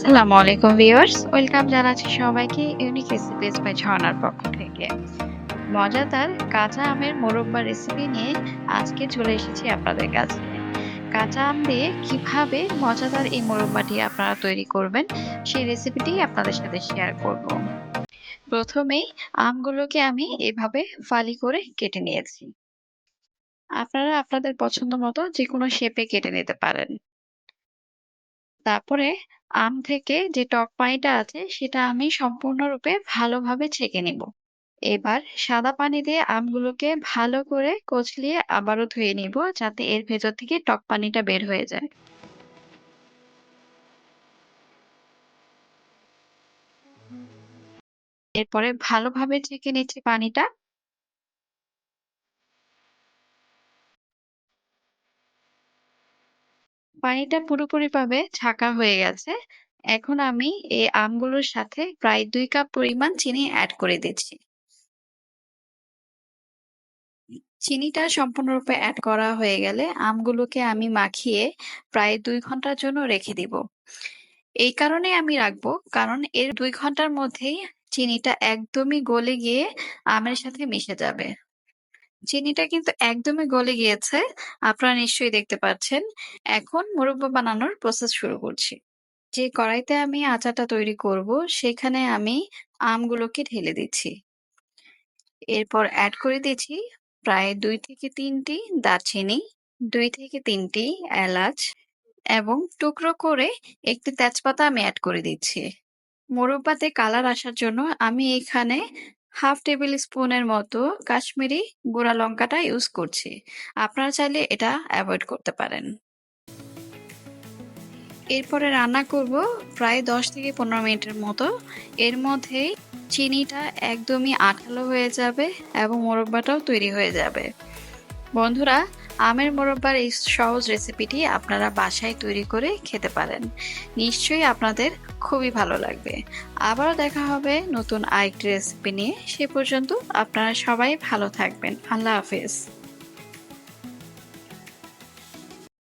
আসসালামু আলাইকুম viewers, welcome জানাচ্ছি সবাইকে ইউনিক রেসিপিস বাই ঝর্ণার পক্ষ থেকে। মজাদার কাঁচা আমের মোরব্বা রেসিপি নিয়ে আজকে চলে এসেছি আপনাদের কাছে। কাঁচা আম দিয়ে কীভাবে মজাদার এই মোরব্বাটি আপনারা তৈরি করবেন, সেই রেসিপিটি আপনাদের সাথে শেয়ার করব। প্রথমেই আমগুলোকে আমি এভাবে ফালি করে কেটে নিয়েছি। আপনারা আপনাদের পছন্দ মতো যে কোনো শেপে কেটে নিতে পারেন। তারপরে আম থেকে যে টক পানিটা আছে, সেটা আমি সম্পূর্ণরূপে ভালোভাবে ছেঁকে নিব। এবার সাদা পানি দিয়ে আমগুলোকে ভালো করে কচলিয়ে আবারও ধুয়ে নিব, যাতে এর ভেতর থেকে টক পানিটা বের হয়ে যায়। এরপরে ভালোভাবে ছেঁকে নিচ্ছি পানিটা। পানিটা পুরোপুরিভাবে ছাঁকা হয়ে গেছে। এখন আমি এই আমগুলোর সাথে প্রায় দুই কাপ পরিমাণ চিনি অ্যাড করে দিচ্ছি। চিনিটা সম্পূর্ণরূপে অ্যাড করা হয়ে গেলে আমগুলোকে আমি মাখিয়ে প্রায় দুই ঘণ্টার জন্য রেখে দিব। এই কারণে আমি রাখব, কারণ এর দুই ঘণ্টার মধ্যেই চিনিটা একদমই গলে গিয়ে আমের সাথে মিশে যাবে। চিনিটা কিন্তু একদমই গলে গিয়েছে। আপনারা নিশ্চয়ই দেখতে পাচ্ছেন। এখন মুরব্বা বানানোর প্রসেস শুরু করছি। যে কড়াইতে আমি আচারটা তৈরি করব সেখানে আমি আমগুলোকে ঢেলে দিচ্ছি। এরপর এড করে দিচ্ছি প্রায় ২ থেকে ৩ টি দারচিনি, ২ থেকে ৩ টি এলাচ এবং টুকরো করে একটি তেজপাতা আমি এড করে দিচ্ছি। মোরব্বাতে কালার আসার জন্য আমি এখানে হাফ টেবিল স্পুনের মতো কাশ্মীরি গুঁড়া লঙ্কাটা ইউজ করছি। আপনারা চাইলে এটা অ্যাভয়েড করতে পারেন। এরপরে রান্না করব প্রায় ১০ থেকে ১৫ মিনিটের মতো। এর মধ্যেই চিনিটা একদমই আঠালো হয়ে যাবে এবং মোরব্বাটাও তৈরি হয়ে যাবে। বন্ধুরা আমের মোরব্বার এই সহজ রেসিপিটি আপনারা বাসায় তৈরি করে খেতে পারেন। নিশ্চয়ই আপনাদের খুবই ভালো লাগবে। আবারও দেখা হবে নতুন আরেকটি রেসিপি নিয়ে। সে পর্যন্ত আপনারা সবাই ভালো থাকবেন। আল্লাহ হাফেজ।